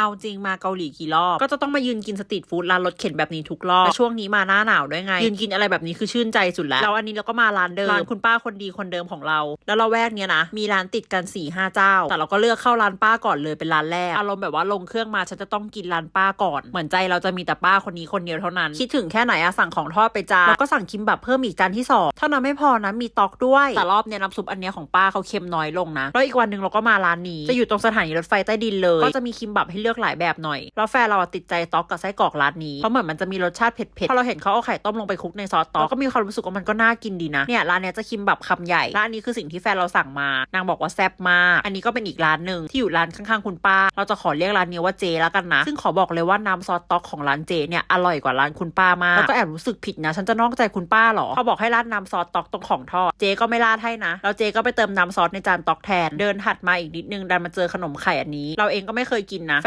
เอาจริงมาเกาหลีกี่รอบก็จะต้องมายืนกินสตรีทฟู้ดร้านรถเข็นแบบนี้ทุกรอบแต่ช่วงนี้มาหน้าหนาวด้วยไง ยืนกินอะไรแบบนี้คือชื่นใจสุดแล้วแล้วอันนี้เราก็มาร้านเดิมร้านคุณป้าคนดีคนเดิมของเรา แล้วเราแวกเนี้ยนะมีร้านติดกัน4ี่ห้าเจ้า แต่เราก็เลือกเข้าร้านป้าก่อนเลยเป็นร้านแรกอารมณ์แบบว่าลงเครื่องมาฉันจะต้องกินร้านป้าก่อนเหมือนใจเราจะมีแต่ป้าคนนี้คนเดียวเท่านั้น คิดถึงแค่ไหนอะสั่งของทอดไปจานแล้วก็สั่งคิมบับเพิ่มอีกจานที่สองเท่านั้นไม่พอนะมีตอกด้วยแต่รอบเนี้ยน้ำซุปอันเนี้ยของป้าเขาเค็มน้อยลงนะแล้วอีกวันหนึ่งเราก็มาร้านนี้จะอยู่ตรงสถานีรถไฟใต้ดินเลย ก็จะมีคิมบับให้เลือกือกหลายแบบหน่อย แล้วแฟนเราติดใจต๊อกกับไส้กรอกร้านนี้เพราะเหมือนมันจะมีรสชาติเผ็ดๆพอเราเห็นเขาเอาไข่ต้มลงไปคลุกในซอสต๊อกก็มีความรู้สึกว่ามันก็น่ากินดีนะเนี่ยร้านเนี้ยจะคิมบับคำใหญ่ร้านนี้คือสิ่งที่แฟนเราสั่งมานางบอกว่าแซ่บมากอันนี้ก็เป็นอีกร้านหนึ่งที่อยู่ร้านข้างๆคุณป้า เราจะขอเรียกร้านนี้ว่าเจแล้วกันนะซึ่งขอบอกเลยว่าน้ำซอสต๊อกของร้านเจเนี่ยอร่อยกว่าร้านคุณป้ามากแล้วก็แอบรู้สึกผิดนะฉันจะนอกใจคุณป้าเหรอเขาบอกให้ราดน้ำซอสต๊อกตรงของทอดเจก็ไม่ราดให้นะแล้วเจก็ไปเติมน้ำซอสในจานต๊อกแทนเดินถัดมาอีกนิดนึงดันมาเจอขนมไข่อันนี้ เราเองก็ไม่เคยกินนะ